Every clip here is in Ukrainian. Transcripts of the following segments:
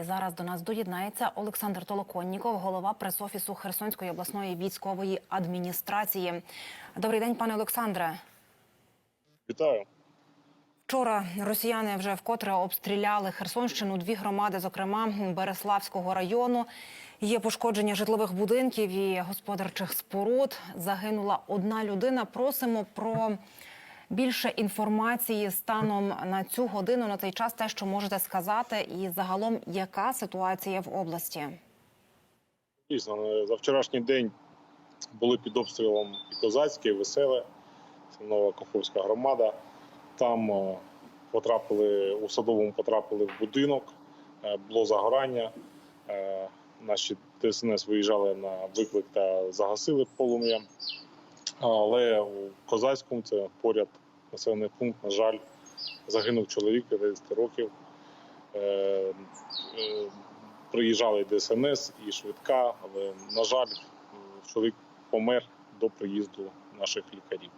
І зараз до нас доєднається Олександр Толоконніков, голова пресофісу Херсонської обласної військової адміністрації. Добрий день, пане Олександре. Вітаю. Вчора росіяни вже вкотре обстріляли Херсонщину. Дві громади, зокрема Береславського району. Є пошкодження житлових будинків і господарчих споруд. Загинула одна людина. Просимо про більше інформації станом на цю годину, на цей час, те, що можете сказати, і загалом яка ситуація в області. Дійсно, за вчорашній день були під обстрілом і Козацьке, і Веселе, це нова Каховська громада. Там е, потрапили у садовому потрапили в будинок, е, було загорання. Е, Наші ДСНС виїжджали на виклик та загасили полум'я. Але у Козацькому це поряд населений пункт, на жаль, загинув чоловік 50 років. Е, е, Приїжджали ДСНС і швидка, але на жаль, чоловік помер до приїзду наших лікарів.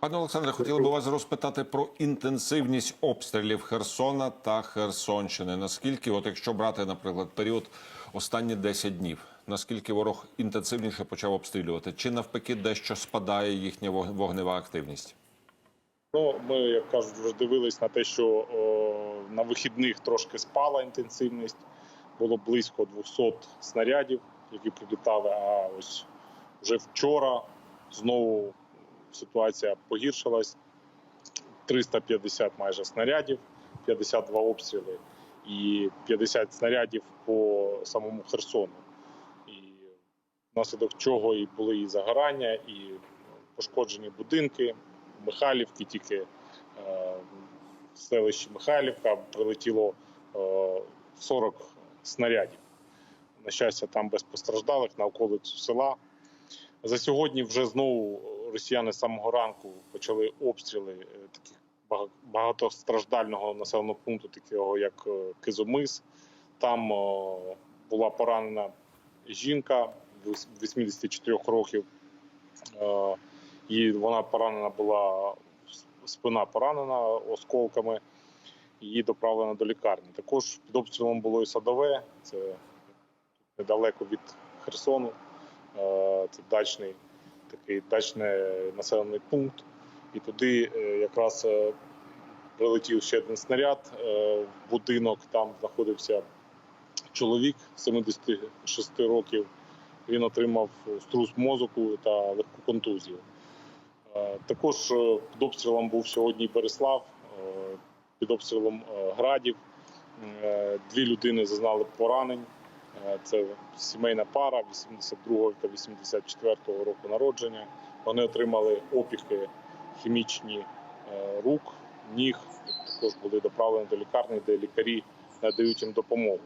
Пане Олександре, хотіли би вас розпитати про інтенсивність обстрілів Херсона та Херсонщини. Наскільки, от якщо брати, наприклад, період останні 10 днів, наскільки ворог інтенсивніше почав обстрілювати? Чи навпаки дещо спадає їхня вогнева активність? Ну, ми, як кажуть, вже дивились на те, що о, на вихідних трошки спала інтенсивність. Було близько 200 снарядів, які прилітали. А ось вже вчора знову ситуація погіршилась. 350 майже снарядів, 52 обстріли і 50 снарядів по самому Херсону. І внаслідок чого і були і загорання, і пошкоджені будинки. Михайлівки, тільки е, в селищі Михайлівка прилетіло е, 40 снарядів. На щастя, там без постраждалих на околицю села. За сьогодні вже знову росіяни з самого ранку почали обстріли е, таких багатостраждального населеного пункту, такого як е, Кизомис. Там е, була поранена жінка віс- 84 років. І вона поранена була, спина поранена осколками, її доправлено до лікарні. Також під обстрілом було і садове, це недалеко від Херсону. Е, Це дачний такий дачний населений пункт. І туди е, якраз е, прилетів ще один снаряд в будинок. Там знаходився чоловік 76 років. Він отримав струс мозку та легку контузію. Е, Також е, під обстрілом був сьогодні Береслав, е, під обстрілом градів. Дві людини зазнали поранень. Це сімейна пара 82 та 84 року народження. Вони отримали опіки хімічні рук, ніг. Також були доправлені до лікарні, де лікарі надають їм допомогу.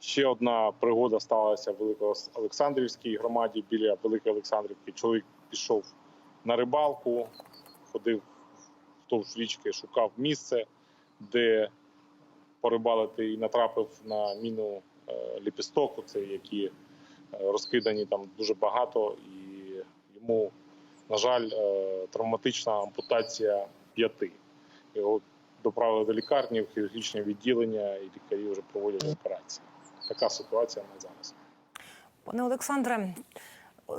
Ще одна пригода сталася в Великоолександрівській громаді біля Великої Олександрівки. Чоловік пішов на рибалку, ходив вздовж річки, шукав місце, де порибалити і натрапив на міну е, ліпісток, це які е, розкидані там дуже багато, і йому, на жаль, е, травматична ампутація п'яти. Його доправили до лікарні в хірургічне відділення, і лікарі вже проводять операції. Така ситуація на зараз. Пане Олександре,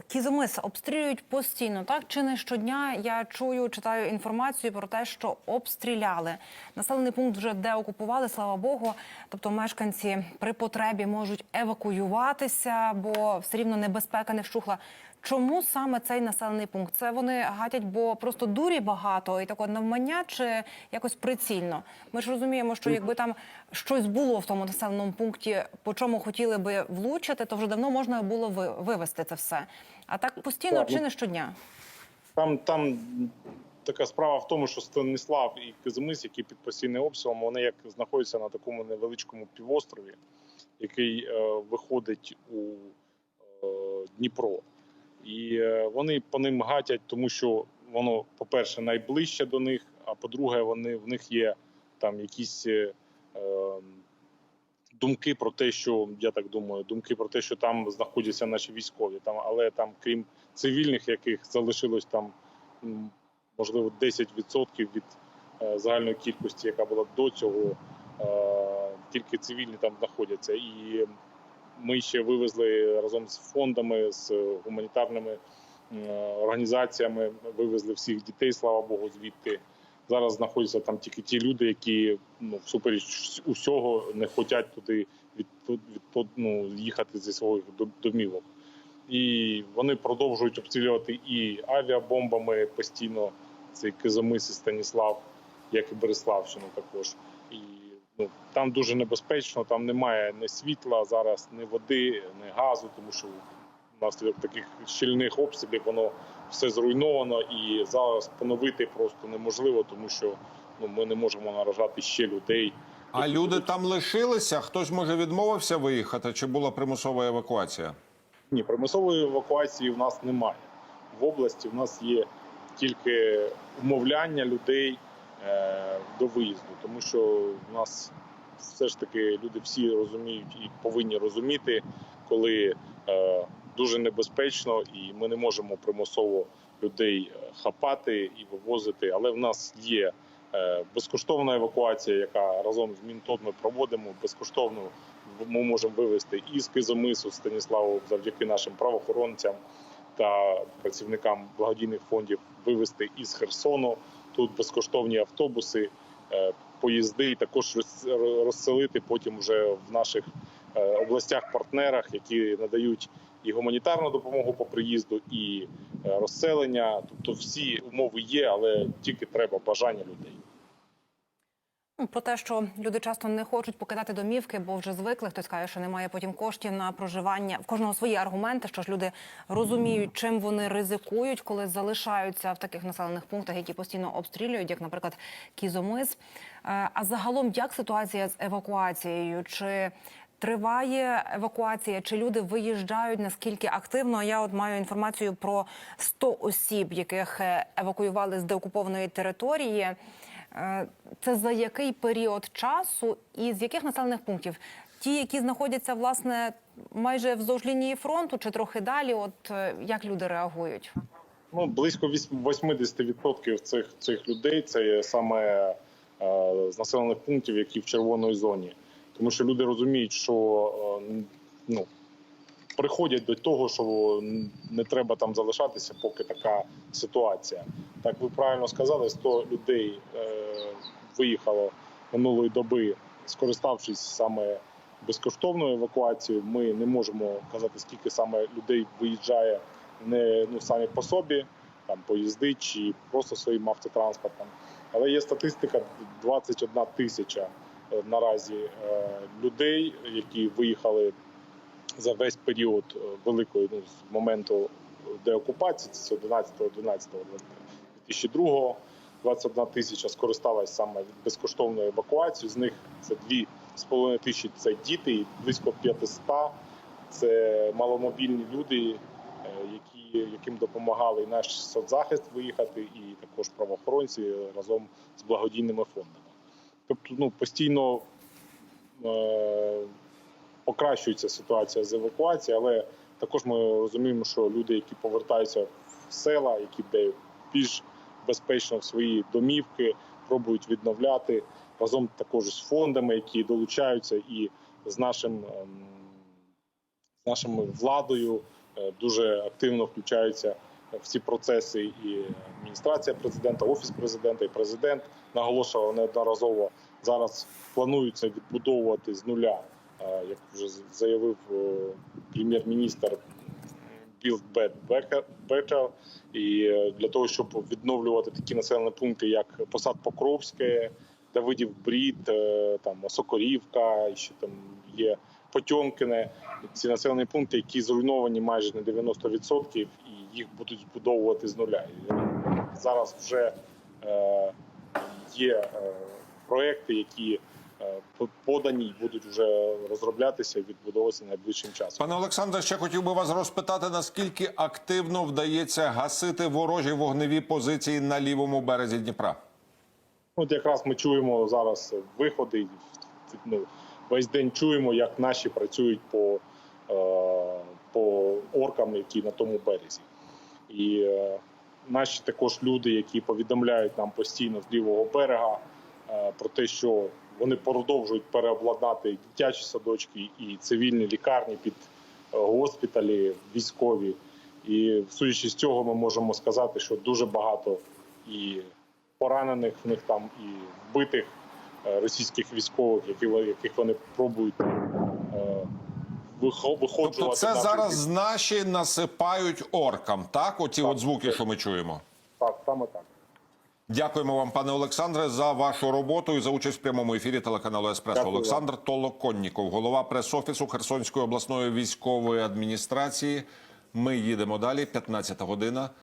Кізомис обстрілюють постійно, так чи не щодня? Я чую, читаю інформацію про те, що обстріляли населений пункт вже де окупували, слава Богу. Тобто мешканці при потребі можуть евакуюватися, бо все рівно небезпека не вщухла. Чому саме цей населений пункт? Це вони гатять, бо просто дурі багато і такого навмання, чи якось прицільно? Ми ж розуміємо, що якби там щось було в тому населеному пункті, по чому хотіли би влучити, то вже давно можна було вивести це все. А так постійно ну- чи не щодня? Там, там така справа в тому, що Станислав і Кизимис, які під постійним обстрілом, вони як знаходяться на такому невеличкому півострові, який е, виходить у е, Дніпро. І е, вони по ним гатять, тому що воно, по-перше, найближче до них, а по-друге, вони в них є там якісь. Е, е, Думки про те, що я так думаю, думки про те, що там знаходяться наші військові, там, але там, крім цивільних, яких залишилось там можливо 10% від е, загальної кількості, яка була до цього, тільки цивільні там знаходяться. І ми ще вивезли разом з фондами, з гуманітарними організаціями, вивезли всіх дітей, слава Богу, звідти. Зараз знаходяться там тільки ті люди, які ну, всупереч усього не хочуть туди від, від, ну, їхати зі своїх домівок. І вони продовжують обстрілювати і авіабомбами постійно. Цей Кизомис і Станіслав, як і Береславщину також. І там дуже небезпечно, там немає ні світла зараз, ні води, ні газу, тому що внаслідок таких щільних обстрілів воно все зруйновано і зараз поновити просто неможливо, тому що ну, ми не можемо наражати ще людей. А люди там лишилися? Хтось може відмовився виїхати? Чи була примусова евакуація? Ні, примусової евакуації в нас немає. В області в нас є тільки умовляння людей до виїзду, тому що в нас все ж таки люди всі розуміють і повинні розуміти, коли е, дуже небезпечно, і ми не можемо примусово людей е, хапати і вивозити. Але в нас є е, безкоштовна евакуація, яка разом з Мінтод ми проводимо безкоштовно ми можемо вивезти із Кизомису Станіславу завдяки нашим правоохоронцям та працівникам благодійних фондів вивезти із Херсону. Тут безкоштовні автобуси, е, поїзди, і також роз- розселити потім вже в наших е, областях-партнерах, які надають і гуманітарну допомогу по приїзду, і е, розселення. Тобто всі умови є, але тільки треба бажання людей. Ну, Про те, що люди часто не хочуть покидати домівки, бо вже звикли. Хтось каже, що немає потім коштів на проживання. В кожного свої аргументи, що ж люди розуміють, чим вони ризикують, коли залишаються в таких населених пунктах, які постійно обстрілюють, як, наприклад, Кізомис. Е, А загалом, як ситуація з евакуацією? Чи Триває евакуація, чи люди виїжджають наскільки активно? Я от маю інформацію про 100 осіб, яких е, евакуювали з деокупованої території. Е, Це за який період часу і з яких населених пунктів? Ті, які знаходяться власне майже вздовж лінії фронту, чи трохи далі? От е, як люди реагують? Ну, близько вісь- 80% цих, цих людей це саме е, з населених пунктів, які в червоній зоні. Тому що люди розуміють, що е, ну, приходять до того, що не треба там залишатися, поки така ситуація. Так ви правильно сказали, 100 людей е, виїхало минулої доби, скориставшись саме безкоштовною евакуацією. Ми не можемо казати, скільки саме людей виїжджає не ну самі по собі, там поїзди чи просто своїм автотранспортом. Але є статистика 21 тисяча е, наразі е, людей, які виїхали за весь період великої ну, з моменту деокупації, це 11 12 2002 21 тисяча скористалась саме від безкоштовної евакуації. З них це 2,5 тисячі це діти, і близько 500 це маломобільні люди, е, які, яким допомагали і наш соцзахист виїхати, і також правоохоронці разом з благодійними фондами. Тобто, ну постійно е, покращується ситуація з евакуацією, але також ми розуміємо, що люди, які повертаються в села, які де більш безпечно в свої домівки, пробують відновляти разом також з фондами, які долучаються, і з нашим ем, з нашою владою е, дуже активно включаються в ці процеси. І адміністрація президента, офіс президента, і президент наголошував неодноразово. Зараз планується відбудовувати з нуля, е, як вже заявив е, прем'єр-міністр Build Back Better-. І е, для того, щоб відновлювати такі населені пункти, як Посад Покровське, Давидів Брід, е, там Сокорівка, ще там є Потьомкине. Ці населені пункти, які зруйновані майже на 90%, і їх будуть збудовувати з нуля. Зараз вже е, є проекти, які подані і будуть вже розроблятися і відбудовуватися найближчим часом. Пане Олександре, ще хотів би вас розпитати, наскільки активно вдається гасити ворожі вогневі позиції на лівому березі Дніпра? От якраз ми чуємо зараз виходи. Ну, весь день чуємо, як наші працюють по, е, по оркам, які на тому березі. І е, наші також люди, які повідомляють нам постійно з лівого берега е, про те, що вони продовжують переобладнати дитячі садочки і цивільні лікарні під е, госпіталі, військові. І судячи з цього, ми можемо сказати, що дуже багато і поранених в них там, і вбитих е, російських військових, яких вони пробують е, виходжувати. Тобто це наші зараз наші насипають оркам, так? Оті от звуки, що ми чуємо. Так, саме так. Дякуємо вам, пане Олександре, за вашу роботу і за участь в прямому ефірі телеканалу Еспресо. Дякую. Олександр Толоконніков, голова прес-офісу Херсонської обласної військової адміністрації. Ми їдемо далі. 15 година.